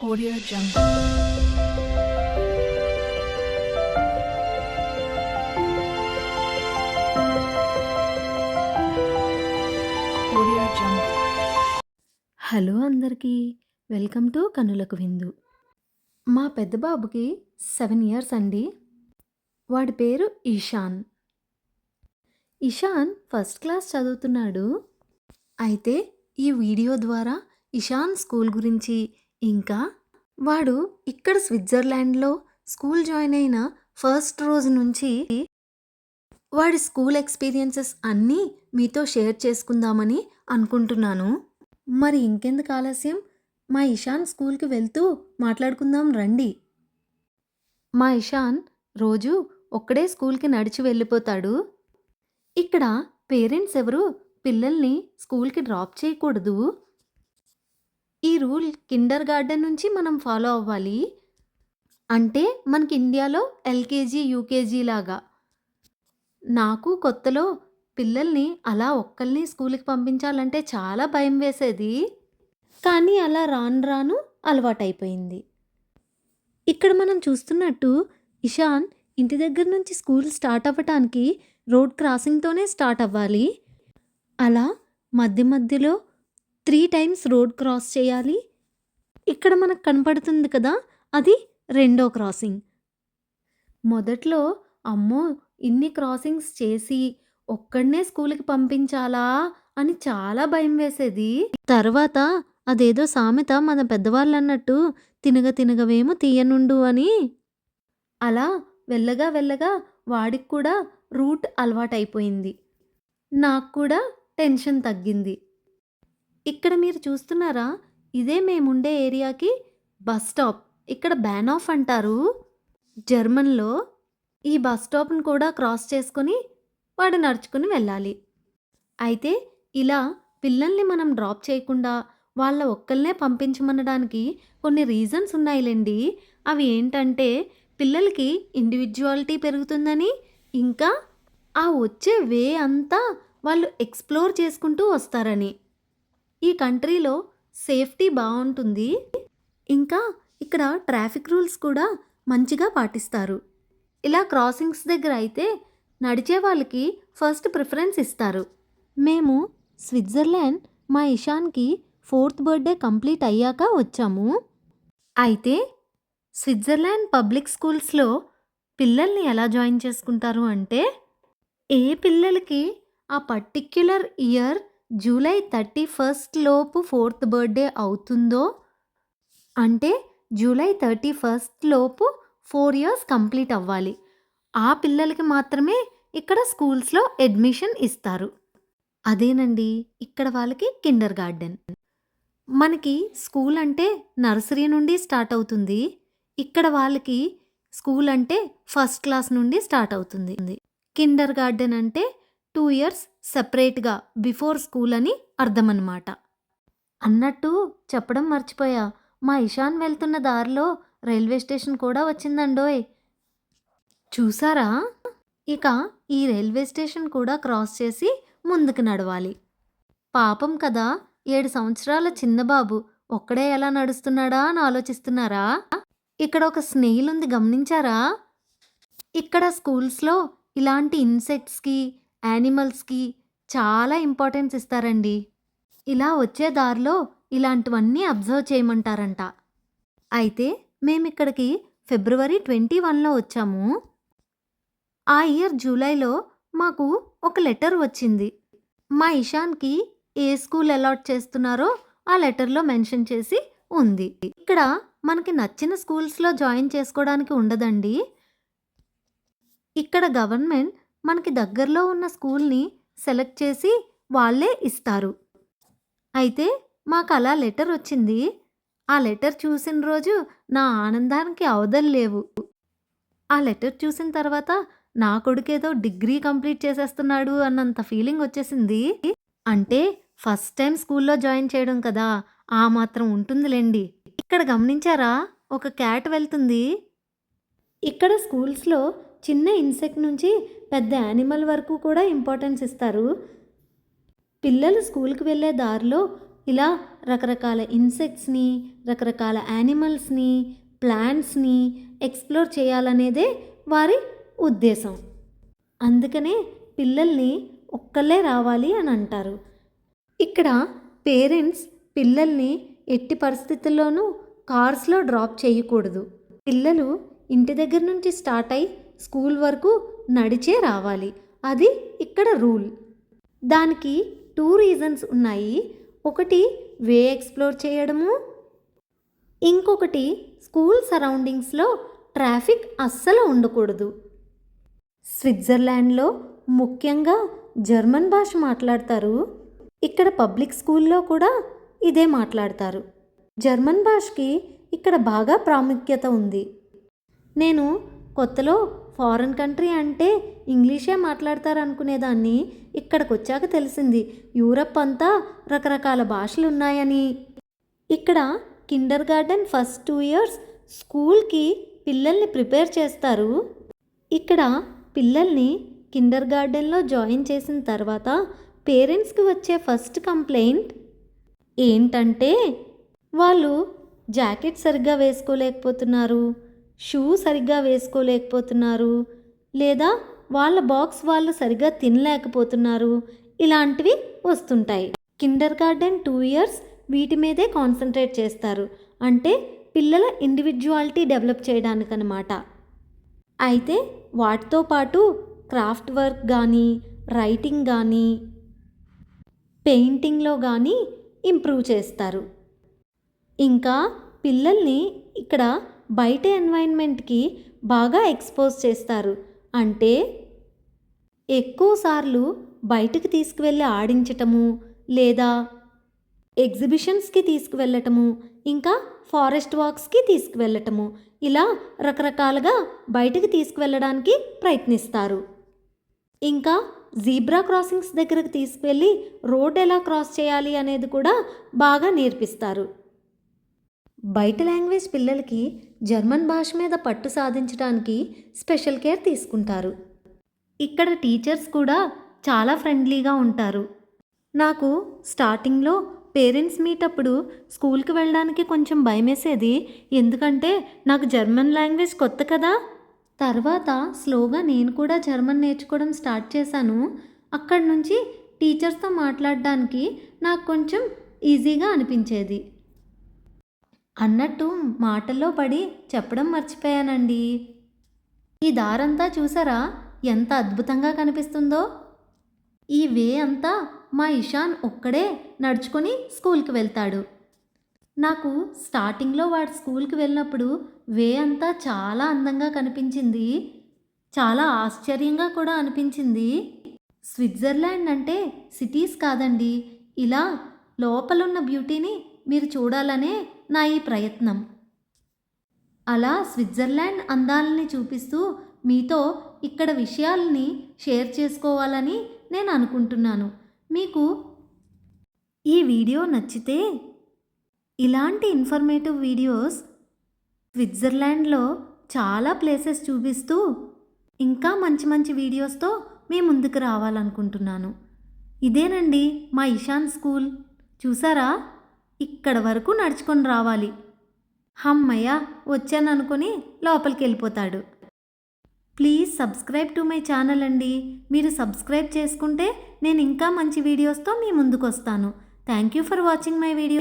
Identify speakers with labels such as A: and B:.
A: Audio Jungle. Audio Jungle.
B: Hello అందరికీ welcome to కనులకు విందు మా పెద్ద బాబుకి సెవెన్ ఇయర్స్ అండి వాడి పేరు ఈశాన్ ఇషాన్ ఫస్ట్ క్లాస్ చదువుతున్నాడు అయితే ఈ వీడియో ద్వారా ఇషాన్ స్కూల్ గురించి ఇంకా వాడు ఇక్కడ స్విట్జర్లాండ్లో స్కూల్ జాయిన్ అయిన ఫస్ట్ రోజు నుంచి వాడి స్కూల్ ఎక్స్పీరియన్సెస్ అన్నీ మీతో షేర్ చేసుకుందామని అనుకుంటున్నాను. మరి ఇంకెందుకు ఆలస్యం? మా ఇషాన్ స్కూల్కి వెళ్తూ మాట్లాడుకుందాం రండి. మా ఇషాన్ రోజు ఒక్కడే స్కూల్కి నడిచి వెళ్ళిపోతాడు. ఇక్కడ పేరెంట్స్ ఎవరు పిల్లల్ని స్కూల్కి డ్రాప్ చేయకూడదు. ఈ రూల్ కిండర్ గార్డెన్ నుంచి మనం ఫాలో అవ్వాలి. అంటే మనకి ఇండియాలో ఎల్కేజీ యూకేజీ లాగా. నాకు కొత్తలో పిల్లల్ని అలా ఒక్కల్ని స్కూల్కి పంపించాలంటే చాలా భయం వేసేది. కానీ అలా రాను రాను అలవాటైపోయింది. ఇక్కడ మనం చూస్తున్నట్టు ఇషాన్ ఇంటి దగ్గర నుంచి స్కూల్ స్టార్ట్ అవ్వటానికి రోడ్ క్రాసింగ్తోనే స్టార్ట్ అవ్వాలి. అలా మధ్య మధ్యలో త్రీ టైమ్స్ రోడ్ క్రాస్ చేయాలి. ఇక్కడ మనకు కనపడుతుంది కదా అది రెండో క్రాసింగ్. మొదట్లో అమ్మో ఇన్ని క్రాసింగ్స్ చేసి ఒక్కడనే స్కూల్కి పంపించాలా అని చాలా భయం వేసేది. తర్వాత అదేదో సామెత మన పెద్దవాళ్ళు అన్నట్టు తినగ తినగవేమో తీయనుండు అని. అలా వెళ్ళగా వెళ్ళగా వాడికి కూడా రూట్ అలవాటైపోయింది. నాకు కూడా టెన్షన్ తగ్గింది. ఇక్కడ మీరు చూస్తున్నారా? ఇదే మేముండే ఏరియాకి బస్ స్టాప్. ఇక్కడ బ్యాన్ ఆఫ్ అంటారు. జర్మన్లో ఈ బస్ స్టాప్ను కూడా క్రాస్ చేసుకొని వాడు నడుచుకుని వెళ్ళాలి. అయితే ఇలా పిల్లల్ని మనం డ్రాప్ చేయకుండా వాళ్ళ ఒక్కళ్ళనే పంపించమనడానికి కొన్ని రీజన్స్ ఉన్నాయిలేండి. అవి ఏంటంటే పిల్లలకి ఇండివిజువాలిటీ పెరుగుతుందని ఇంకా ఆ వచ్చే వే అంతా వాళ్ళు ఎక్స్ప్లోర్ చేసుకుంటూ వస్తారని. ఈ కంట్రీలో సేఫ్టీ బాగుంటుంది. ఇంకా ఇక్కడ ట్రాఫిక్ రూల్స్ కూడా మంచిగా పాటిస్తారు. ఇలా క్రాసింగ్స్ దగ్గర అయితే నడిచే వాళ్ళకి ఫస్ట్ ప్రిఫరెన్స్ ఇస్తారు. మేము స్విట్జర్లాండ్ మా ఇషాన్కి ఫోర్త్ బర్త్డే కంప్లీట్ అయ్యాక వచ్చాము. అయితే స్విట్జర్లాండ్ పబ్లిక్ స్కూల్స్లో పిల్లల్ని ఎలా జాయిన్ చేసుకుంటారు అంటే ఏ పిల్లలకి ఆ particular year July thirty first లోపు ఫోర్త్ బర్త్డే అవుతుందో? అంటే జూలై థర్టీ ఫస్ట్ లోపు ఫోర్ ఇయర్స్ కంప్లీట్ అవ్వాలి. ఆ పిల్లలకి మాత్రమే ఇక్కడ స్కూల్స్లో అడ్మిషన్ ఇస్తారు. అదేనండి ఇక్కడ వాళ్ళకి కిండర్ గార్డెన్. మనకి స్కూల్ అంటే నర్సరీ నుండి స్టార్ట్ అవుతుంది. ఇక్కడ వాళ్ళకి స్కూల్ అంటే ఫస్ట్ క్లాస్ నుండి స్టార్ట్ అవుతుంది. కిండర్ గార్డెన్ అంటే టూ ఇయర్స్ సపరేట్గా బిఫోర్ స్కూల్ అని అర్థం అన్నమాట అన్నట్టు చెప్పడం మర్చిపోయా. మా ఇషాన్ వెళ్తున్న దారిలో రైల్వే స్టేషన్ కూడా వచ్చిందండోయ్. చూసారా? ఇక ఈ రైల్వే స్టేషన్ కూడా క్రాస్ చేసి ముందుకు నడవాలి. పాపం కదా ఏడు సంవత్సరాల చిన్నబాబు ఒక్కడే ఎలా నడుస్తున్నాడా అని ఆలోచిస్తున్నారా? ఇక్కడ ఒక స్నేహిల్ ఉంది గమనించారా? ఇక్కడ స్కూల్స్లో ఇలాంటి ఇన్సెక్ట్స్కి యానిమల్స్కి చాలా ఇంపార్టెన్స్ ఇస్తారండి. ఇలా వచ్చే దారిలో ఇలాంటివన్నీ అబ్జర్వ్ చేయమంటారంట. అయితే మేము ఇక్కడికి ఫిబ్రవరి ట్వంటీ వన్లో వచ్చాము. ఆ ఇయర్ జూలైలో మాకు ఒక లెటర్ వచ్చింది. మా ఇషాన్కి ఏ స్కూల్ అలాట్ చేస్తున్నారో ఆ లెటర్లో మెన్షన్ చేసి ఉంది. ఇక్కడ మనకి నచ్చిన స్కూల్స్లో జాయిన్ చేసుకోవడానికి ఉండదండి. ఇక్కడ గవర్నమెంట్ మనకి దగ్గరలో ఉన్న స్కూల్ని సెలెక్ట్ చేసి వాళ్ళే ఇస్తారు. అయితే మాకు అలా లెటర్ వచ్చింది. ఆ లెటర్ చూసిన రోజు నా ఆనందానికి అవధులు లేవు. ఆ లెటర్ చూసిన తర్వాత నా కొడుకేదో డిగ్రీ కంప్లీట్ చేసేస్తున్నాడు అన్నంత ఫీలింగ్ వచ్చేసింది. అంటే ఫస్ట్ టైం స్కూల్లో జాయిన్ చేయడం కదా ఆ మాత్రం ఉంటుందిలేండి. ఇక్కడ గమనించారా? ఒక క్యాట్ వెళ్తుంది. ఇక్కడ స్కూల్స్లో చిన్న ఇన్సెక్ట్ నుంచి పెద్ద యానిమల్ వరకు కూడా ఇంపార్టెన్స్ ఇస్తారు. పిల్లలు స్కూల్కి వెళ్ళే దారిలో ఇలా రకరకాల ఇన్సెక్ట్స్ని రకరకాల యానిమల్స్ని ప్లాంట్స్ని ఎక్స్ప్లోర్ చేయాలనేదే వారి ఉద్దేశం. అందుకనే పిల్లల్ని ఒక్కళ్ళే రావాలి అని అంటారు. ఇక్కడ పేరెంట్స్ పిల్లల్ని ఎట్టి పరిస్థితుల్లోనూ కార్స్లో డ్రాప్ చేయకూడదు. పిల్లలు ఇంటి దగ్గర నుంచి స్టార్ట్ అయి స్కూల్ వరకు నడిచే రావాలి. అది ఇక్కడ రూల్. దానికి టూ రీజన్స్ ఉన్నాయి. ఒకటి వే ఎక్స్ప్లోర్ చేయడము. ఇంకొకటి స్కూల్ సరౌండింగ్స్లో ట్రాఫిక్ అస్సలు ఉండకూడదు. స్విట్జర్లాండ్లో ముఖ్యంగా జర్మన్ భాష మాట్లాడతారు. ఇక్కడ పబ్లిక్ స్కూల్లో కూడా ఇదే మాట్లాడతారు. జర్మన్ భాషకి ఇక్కడ బాగా ప్రాముఖ్యత ఉంది. నేను కొత్తలో ఫారెన్ కంట్రీ అంటే ఇంగ్లీషే మాట్లాడతారు అనుకునేదాన్ని ఇక్కడికి వచ్చాక తెలిసింది యూరప్ అంతా రకరకాల భాషలు ఉన్నాయని ఇక్కడ kindergarten first two years స్కూల్కి పిల్లల్ని ప్రిపేర్ చేస్తారు. ఇక్కడ పిల్లల్ని కిండర్ గార్డెన్లో జాయిన్ చేసిన తర్వాత పేరెంట్స్కి వచ్చే ఫస్ట్ కంప్లైంట్ ఏంటంటే వాళ్ళు జాకెట్ సరిగ్గా వేసుకోలేకపోతున్నారు. షూ సరిగ్గా వేసుకోలేకపోతున్నారు. లేదా వాళ్ళ బాక్స్ వాళ్ళు సరిగ్గా తినలేకపోతున్నారు. ఇలాంటివి వస్తుంటాయి. కిండర్ గార్డెన్ టూ ఇయర్స్ వీటి మీదే కాన్సన్ట్రేట్ చేస్తారు. అంటే పిల్లల ఇండివిజువాలిటీ డెవలప్ చేయడానికనమాట అయితే వాటితో పాటు క్రాఫ్ట్ వర్క్ కానీ రైటింగ్ కానీ పెయింటింగ్లో కానీ ఇంప్రూవ్ చేస్తారు. ఇంకా పిల్లల్ని ఇక్కడ బయట ఎన్వైర్న్మెంట్కి బాగా ఎక్స్పోజ్ చేస్తారు. అంటే ఎక్కువసార్లు బయటకు తీసుకువెళ్ళి ఆడించటము లేదా ఎగ్జిబిషన్స్కి తీసుకువెళ్ళటము ఇంకా ఫారెస్ట్ వాక్స్కి తీసుకువెళ్ళటము ఇలా రకరకాలుగా బయటకు తీసుకువెళ్ళడానికి ప్రయత్నిస్తారు. ఇంకా జీబ్రా క్రాసింగ్స్ దగ్గరకు తీసుకువెళ్ళి రోడ్ ఎలా క్రాస్ చేయాలి అనేది కూడా బాగా నేర్పిస్తారు. బయట లాంగ్వేజ్ పిల్లలకి జర్మన్ భాష మీద పట్టు సాధించడానికి స్పెషల్ కేర్ తీసుకుంటారు. ఇక్కడ టీచర్స్ కూడా చాలా ఫ్రెండ్లీగా ఉంటారు. నాకు స్టార్టింగ్లో పేరెంట్స్ మీట్ అప్పుడు స్కూల్కి వెళ్ళడానికి కొంచెం భయమేసేది. ఎందుకంటే నాకు జర్మన్ లాంగ్వేజ్ కొత్త కదా. తర్వాత స్లోగా నేను కూడా జర్మన్ నేర్చుకోవడం స్టార్ట్ చేశాను. అక్కడి నుంచి టీచర్స్తో మాట్లాడడానికి నాకు కొంచెం ఈజీగా అనిపించేది. అన్నట్టు మాటల్లో పడి చెప్పడం మర్చిపోయానండి. ఈ దారంతా చూసారా? ఎంత అద్భుతంగా కనిపిస్తుందో. ఈ వే అంతా మా ఇషాన్ ఒక్కడే నడుచుకొని స్కూల్కి వెళ్తాడు. నాకు స్టార్టింగ్లో వాడు స్కూల్కి వెళ్ళినప్పుడు వే అంతా చాలా అందంగా కనిపించింది. చాలా ఆశ్చర్యంగా కూడా అనిపించింది. స్విట్జర్లాండ్ అంటే సిటీస్ కాదండి. ఇలా లోపలున్న బ్యూటీని మీరు చూడాలనే నా ఈ ప్రయత్నం. అలా స్విట్జర్లాండ్ అందాలని చూపిస్తూ మీతో ఇక్కడ విషయాల్ని షేర్ చేసుకోవాలని నేను అనుకుంటున్నాను. మీకు ఈ వీడియో నచ్చితే ఇలాంటి ఇన్ఫర్మేటివ్ వీడియోస్ స్విట్జర్లాండ్లో చాలా ప్లేసెస్ చూపిస్తూ ఇంకా మంచి మంచి వీడియోస్తో మీ ముందుకు రావాలనుకుంటున్నాను. ఇదేనండి మా ఇషాన్ స్కూల్. చూసారా? ఇక్కడ వరకు నడుచుకొని రావాలి. హమ్మయ్య వచ్చాననుకొని లోపలికి వెళ్ళిపోతాడు please subscribe to my channel అండి. మీరు సబ్స్క్రైబ్ చేసుకుంటే నేను ఇంకా మంచి వీడియోస్తో మీ ముందుకు వస్తాను thank you for watching my video.